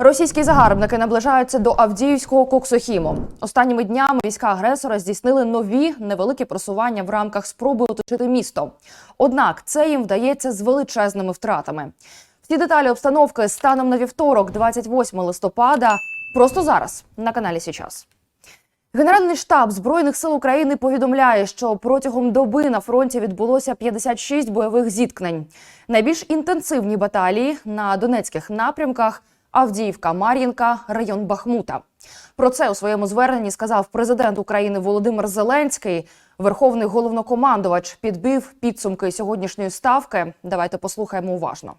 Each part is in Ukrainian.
Російські загарбники наближаються до Авдіївського коксохіму. Останніми днями війська агресора здійснили нові невеликі просування в рамках спроби оточити місто. Однак це їм вдається з величезними втратами. Всі деталі обстановки станом на вівторок, 28 листопада, просто зараз на каналі Січас. Генеральний штаб збройних сил України повідомляє, що протягом доби на фронті відбулося 56 бойових зіткнень. Найбільш інтенсивні баталії на донецьких напрямках Авдіївка, Мар'їнка, район Бахмута. Про це у своєму зверненні сказав президент України Володимир Зеленський. Верховний головнокомандувач підбив підсумки сьогоднішньої ставки. Давайте послухаємо уважно.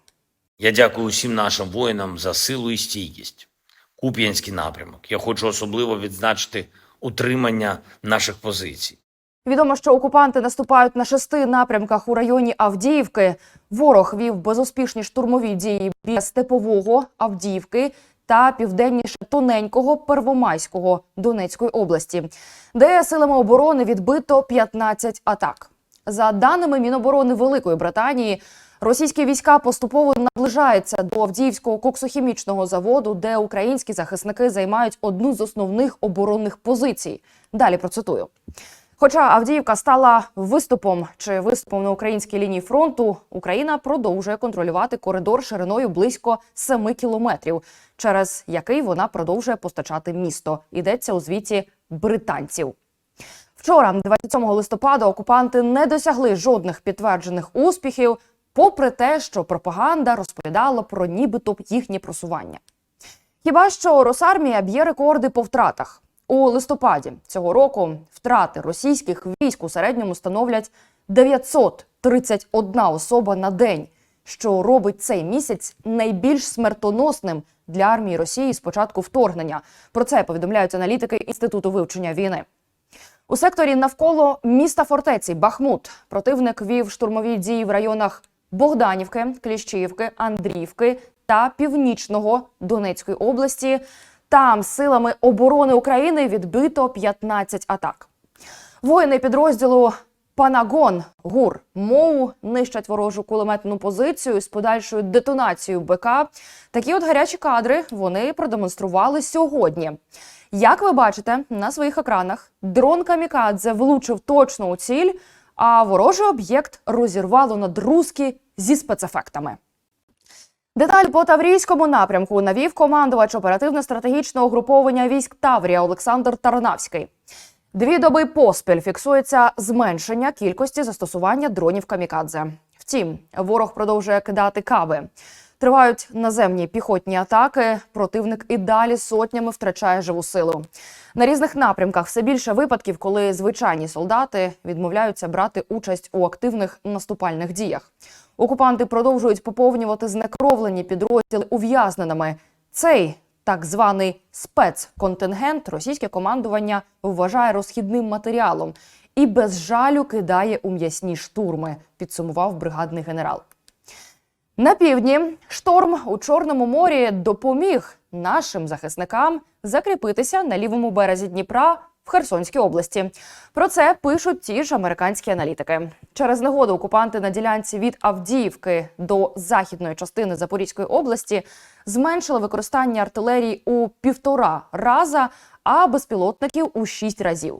Я дякую усім нашим воїнам за силу і стійкість. Куп'янський напрямок. Я хочу особливо відзначити утримання наших позицій. Відомо, що окупанти наступають на шести напрямках у районі Авдіївки. Ворог вів безуспішні штурмові дії біля Степового, Авдіївки та південніше тоненького Первомайського Донецької області, де силами оборони відбито 15 атак. За даними Міноборони Великої Британії, російські війська поступово наближаються до Авдіївського коксохімічного заводу, де українські захисники займають одну з основних оборонних позицій. Далі процитую. Хоча Авдіївка стала виступом чи виступом на українській лінії фронту, Україна продовжує контролювати коридор шириною близько 7 кілометрів, через який вона продовжує постачати місто. Йдеться у звіті британців. Вчора, 27 листопада, окупанти не досягли жодних підтверджених успіхів, попри те, що пропаганда розповідала про нібито їхнє просування. Хіба що Росармія б'є рекорди по втратах у листопаді цього року? Втрати російських військ у середньому становлять 931 особа на день, що робить цей місяць найбільш смертоносним для армії Росії з початку вторгнення. Про це повідомляють аналітики інституту вивчення війни. У секторі навколо міста фортеці Бахмут противник вів штурмові дії в районах Богданівки, Кліщіївки, Андріївки та Північного Донецької області. Там силами оборони України відбито 15 атак. Воїни підрозділу Панагон ГУР МОУ нищать ворожу кулеметну позицію з подальшою детонацією БК. Такі от гарячі кадри вони продемонстрували сьогодні. Як ви бачите на своїх екранах, дрон Камікадзе влучив точно у ціль, а ворожий об'єкт розірвало на друзки зі спецефектами. Деталь по Таврійському напрямку навів командувач оперативно-стратегічного угруповання військ Таврія Олександр Тарнавський. Дві доби поспіль фіксується зменшення кількості застосування дронів камікадзе. Втім, ворог продовжує кидати каби. Тривають наземні піхотні атаки. Противник і далі сотнями втрачає живу силу. На різних напрямках все більше випадків, коли звичайні солдати відмовляються брати участь у активних наступальних діях. Окупанти продовжують поповнювати знекровлені підрозділи ув'язненими. Цей так званий спецконтингент російське командування вважає розхідним матеріалом і без жалю кидає у м'ясні штурми. Підсумував бригадний генерал. На півдні шторм у Чорному морі допоміг нашим захисникам закріпитися на лівому березі Дніпра Херсонській області. Про це пишуть ті ж американські аналітики. Через негоду окупанти на ділянці від Авдіївки до західної частини Запорізької області зменшили використання артилерії у півтора раза, а безпілотників у шість разів.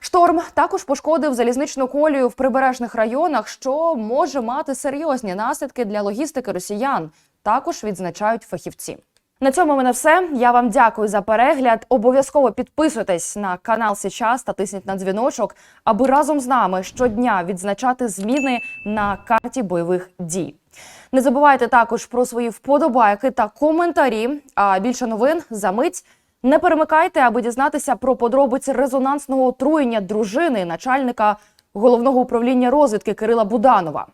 Шторм також пошкодив залізничну колію в прибережних районах, що може мати серйозні наслідки для логістики росіян. Також відзначають фахівці. На цьому мене все. Я вам дякую за перегляд. Обов'язково підписуйтесь на канал Січас та тисніть на дзвіночок, аби разом з нами щодня відзначати зміни на карті бойових дій. Не забувайте також про свої вподобайки та коментарі. А більше новин за мить. Не перемикайте, аби дізнатися про подробиці резонансного отруєння дружини начальника головного управління розвідки Кирила Буданова.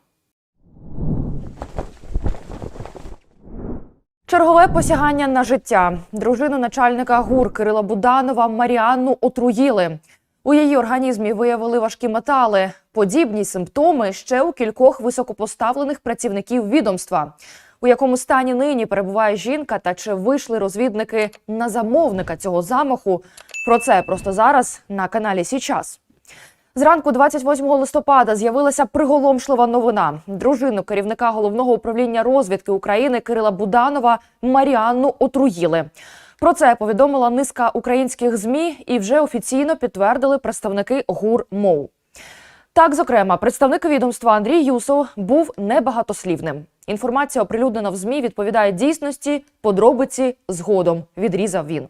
Чергове посягання на життя. Дружину начальника ГУР Кирила Буданова Маріанну отруїли. У її організмі виявили важкі метали. Подібні симптоми ще у кількох високопоставлених працівників відомства. У якому стані нині перебуває жінка та чи вийшли розвідники на замовника цього замаху? Про це просто зараз на каналі Січас. Зранку 28 листопада з'явилася приголомшлива новина. Дружину керівника головного управління розвідки України Кирила Буданова Маріанну отруїли. Про це повідомила низка українських змі і вже офіційно підтвердили представники ГУР МОУ. Так, зокрема, представник відомства Андрій Юсов був небагатослівним. Інформація, оприлюднена в змі, відповідає дійсності, подробиці згодом. Відрізав він.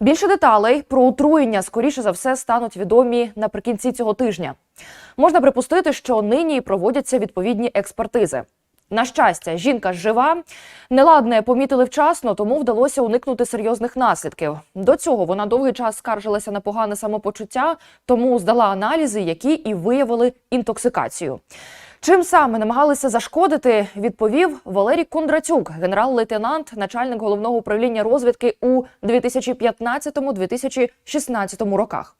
Більше деталей про отруєння, скоріше за все, стануть відомі наприкінці цього тижня. Можна припустити, що нині проводяться відповідні експертизи. На щастя, жінка жива. Неладне помітили вчасно, тому вдалося уникнути серйозних наслідків. До цього вона довгий час скаржилася на погане самопочуття, тому здала аналізи, які і виявили інтоксикацію. Чим саме намагалися зашкодити, відповів Валерій Кондратюк, генерал-лейтенант, начальник головного управління розвідки у 2015-2016 роках.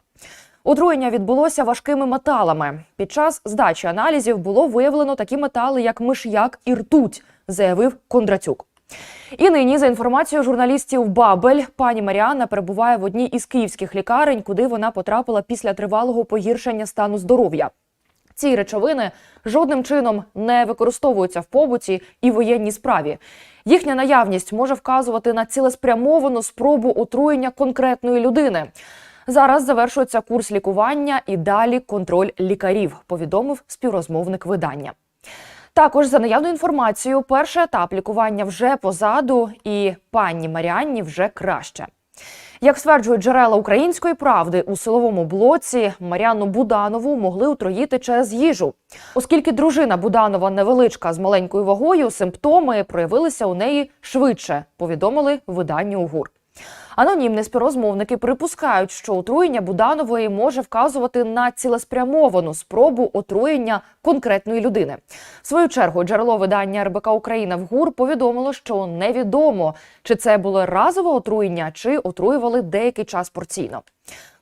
Отруєння відбулося важкими металами. Під час здачі аналізів було виявлено такі метали, як миш'як і ртуть, заявив Кондратюк. І нині, за інформацією журналістів Бабель, пані Маріанна перебуває в одній із київських лікарень, куди вона потрапила після тривалого погіршення стану здоров'я. Ці речовини жодним чином не використовуються в побуті і воєнній справі. Їхня наявність може вказувати на цілеспрямовану спробу отруєння конкретної людини. Зараз завершується курс лікування і далі контроль лікарів, повідомив співрозмовник видання. Також за наявною інформацією, перший етап лікування вже позаду, і пані Маріанні вже краще. Як стверджують джерела української правди у силовому блоці, Маріанну Буданову могли отруїти через їжу. Оскільки дружина Буданова невеличка з маленькою вагою, симптоми проявилися у неї швидше, повідомили виданню УГУР. Анонімні співрозмовники припускають, що отруєння Буданової може вказувати на цілеспрямовану спробу отруєння конкретної людини. В свою чергу джерело видання РБК Україна в ГУР повідомило, що невідомо, чи це було разове отруєння, чи отруювали деякий час порційно.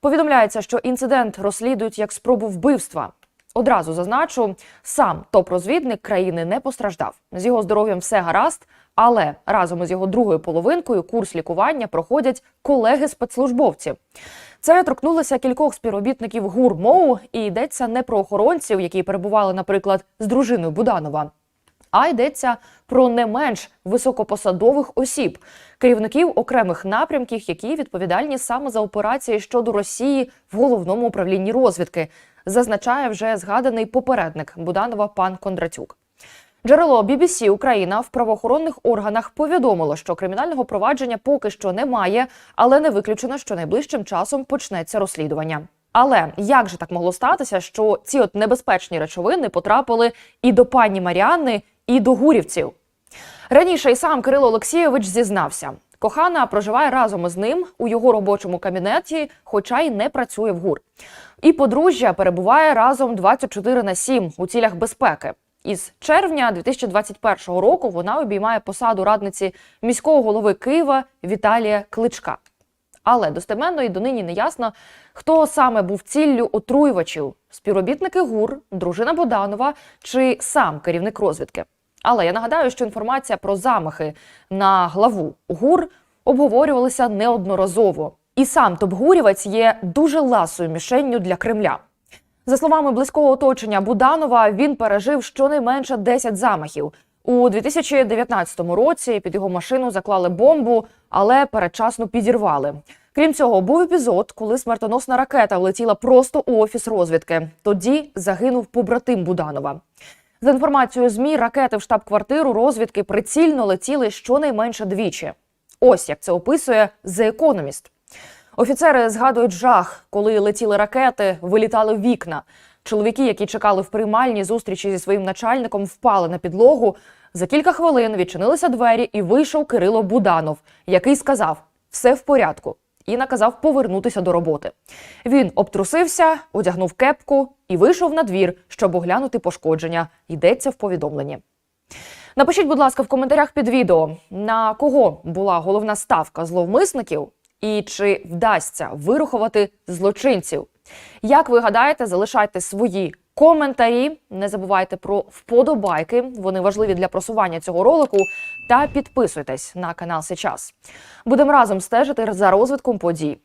Повідомляється, що інцидент розслідують як спробу вбивства. Одразу зазначу, сам топ-розвідник країни не постраждав. З його здоров'ям все гаразд, але разом із його другою половинкою курс лікування проходять колеги-спецслужбовці. Це торкнулося кількох співробітників ГУР МОУ, і йдеться не про охоронців, які перебували, наприклад, з дружиною Буданова. А йдеться про не менш високопосадових осіб, керівників окремих напрямків, які відповідальні саме за операції щодо Росії в головному управлінні розвідки, зазначає вже згаданий попередник Буданова пан Кондратюк. Джерело BBC Україна в правоохоронних органах повідомило, що кримінального провадження поки що немає, але не виключено, що найближчим часом почнеться розслідування. Але як же так могло статися, що ці от небезпечні речовини потрапили і до пані Маріанни, і до гурівців? Раніше і сам Кирило Олексійович зізнався. Кохана проживає разом із ним у його робочому кабінеті, хоча й не працює в ГУР. І подружжя перебуває разом 24 на 7 у цілях безпеки. Із червня 2021 року вона обіймає посаду радниці міського голови Києва Віталія Кличка. Але достеменно і донині не ясно, хто саме був ціллю отруювачів: співробітники ГУР, дружина Боданова чи сам керівник розвідки. Але я нагадаю, що інформація про замахи на главу ГУР обговорювалася неодноразово. І сам топ-гурівець є дуже ласою мішенню для Кремля. За словами близького оточення Буданова, він пережив щонайменше 10 замахів. У 2019 році під його машину заклали бомбу, але передчасно підірвали. Крім цього, був епізод, коли смертоносна ракета влетіла просто у офіс розвідки. Тоді загинув побратим Буданова. За інформацією ЗМІ, ракети в штаб-квартиру розвідки прицільно летіли щонайменше двічі. Ось як це описує The Economist. Офіцери згадують жах, коли летіли ракети, вилітали вікна. Чоловіки, які чекали в приймальній зустрічі зі своїм начальником, впали на підлогу. За кілька хвилин відчинилися двері, і вийшов Кирило Буданов, який сказав: все в порядку, і наказав повернутися до роботи. Він обтрусився, одягнув кепку і вийшов на двір, щоб оглянути пошкодження. Йдеться в повідомленні. Напишіть, будь ласка, в коментарях під відео, на кого була головна ставка зловмисників і чи вдасться вирухувати злочинців. Як ви гадаєте, залишайте свої коментарі. Не забувайте про вподобайки. Вони важливі для просування цього ролику. Та підписуйтесь на канал Сейчас. Будемо разом стежити за розвитком подій.